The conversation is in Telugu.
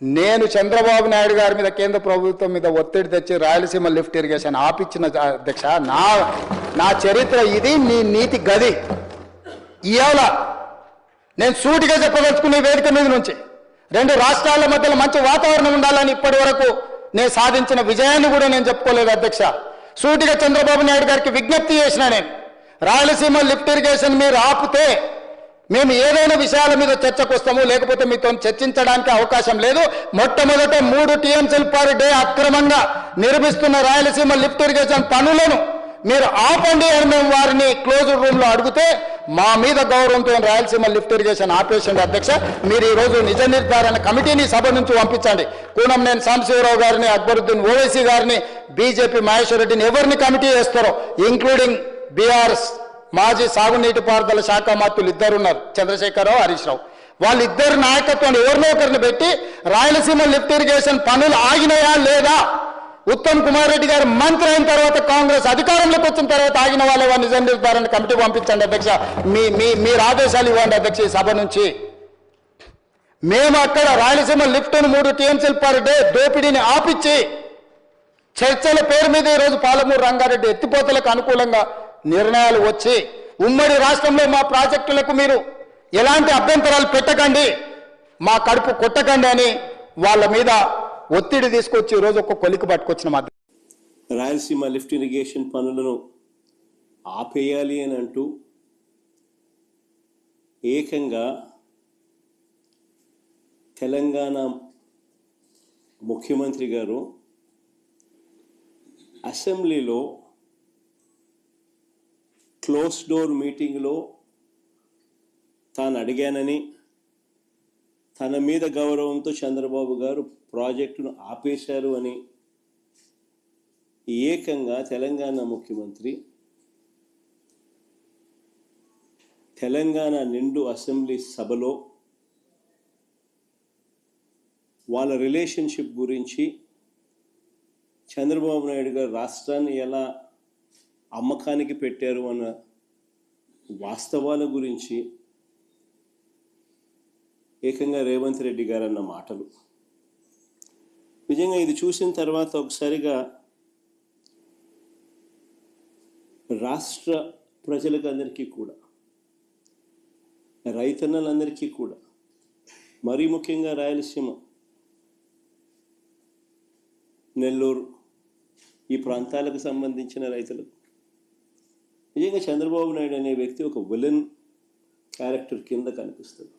నేను చంద్రబాబు నాయుడు గారి మీద కేంద్ర ప్రభుత్వం మీద ఒత్తిడి తెచ్చి రాయలసీమ లిఫ్ట్ ఇరిగేషన్ ఆపిచ్చిన అధ్యక్ష నా నా చరిత్ర ఇది నీ నీతి గది. ఇవాళ నేను సూటిగా చెప్పదలుచుకునే వేదిక మీద నుంచి రెండు రాష్ట్రాల మధ్యలో మంచి వాతావరణం ఉండాలని ఇప్పటి వరకు నేను సాధించిన విజయాన్ని కూడా నేను చెప్పుకోలేదు అధ్యక్ష. సూటిగా చంద్రబాబు నాయుడు గారికి విజ్ఞప్తి చేసిన నేను రాయలసీమ లిఫ్ట్ ఇరిగేషన్ మీరు ఆపితే మేము ఏదైనా విషయాల మీద చర్చకు వస్తాము లేకపోతే మీతో చర్చించడానికి అవకాశం లేదు. మొట్టమొదట మూడు టీఎంసీలు పర్ డే అక్రమంగా నిర్మిస్తున్న రాయలసీమ లిఫ్ట్ ఇరిగేషన్ పనులను మీరు ఆపండి అని మేము వారిని క్లోజ్ రూమ్లో అడిగితే మా మీద గౌరవంతో రాయలసీమ లిఫ్ట్ ఇరిగేషన్ ఆపరేషన్ అధ్యక్ష మీరు ఈ రోజు నిజ నిర్ధారణ కమిటీని సభ నుంచి పంపించండి. కూనం నేను సాంబశివరావు గారిని అక్బరుద్దీన్ ఓవైసీ గారిని బీజేపీ మహేశ్వర్ రెడ్డిని ఎవరిని కమిటీ వేస్తారో ఇంక్లూడింగ్ బీఆర్ఎస్ మాజీ సాగునీటి పారుదల శాఖ మంత్రులు ఇద్దరు ఉన్నారు చంద్రశేఖరరావు హరీష్ రావు. వాళ్ళిద్దరు నాయకత్వాన్ని ఎవరినో ఒకరిని పెట్టి రాయలసీమ లిఫ్ట్ ఇరిగేషన్ పనులు ఆగినాయా లేదా? ఉత్తమ్ కుమార్ రెడ్డి గారు మంత్రి అయిన తర్వాత కాంగ్రెస్ అధికారంలోకి వచ్చిన తర్వాత ఆగిన వాళ్ళ నిజం నిర్ధారణ కమిటీ పంపించండి అధ్యక్ష. మీ మీ మీరు ఆదేశాలు ఇవ్వండి అధ్యక్ష ఈ సభ నుంచి. మేము అక్కడ రాయలసీమ లిఫ్ట్ను మూడు టీఎంసీలు పర్ డే దోపిడీని ఆపిచ్చి చర్చల పేరు మీద ఈరోజు పాలమూరు రంగారెడ్డి ఎత్తిపోతలకు అనుకూలంగా నిర్ణయాలు వచ్చి ఉమ్మడి రాష్ట్రంలో మా ప్రాజెక్టులకు మీరు ఎలాంటి అభ్యంతరాలు పెట్టకండి మా కడుపు కొట్టకండి అని వాళ్ళ మీద ఒత్తిడి తీసుకొచ్చి ఈరోజు ఒక కొలికి పట్టుకొచ్చిన మా రాయలసీమ లిఫ్ట్ ఇరిగేషన్ పనులను ఆపేయాలి అని అంటూ ఏకంగా తెలంగాణ ముఖ్యమంత్రి గారు అసెంబ్లీలో క్లోజ్ డోర్ మీటింగ్లో తాను అడిగానని తన మీద గౌరవంతో చంద్రబాబు గారు ప్రాజెక్టును ఆపేశారు అని ఏకంగా తెలంగాణ ముఖ్యమంత్రి తెలంగాణ నిండు అసెంబ్లీ సభలో వాళ్ళ రిలేషన్షిప్ గురించి చంద్రబాబు నాయుడు గారు రాష్ట్రాన్ని ఎలా అమ్మకానికి పెట్టారు అన్న వాస్తవాల గురించి ఏకంగా రేవంత్ రెడ్డి గారు అన్న మాటలు. నిజంగా ఇది చూసిన తర్వాత ఒకసారిగా రాష్ట్ర ప్రజలకు అందరికీ కూడా రైతన్నలందరికీ కూడా మరీ ముఖ్యంగా రాయలసీమ నెల్లూరు ఈ ప్రాంతాలకు సంబంధించిన రైతులకు నిజంగా చంద్రబాబు నాయుడు అనే వ్యక్తి ఒక విలన్ క్యారెక్టర్ కింద కనిపిస్తుంది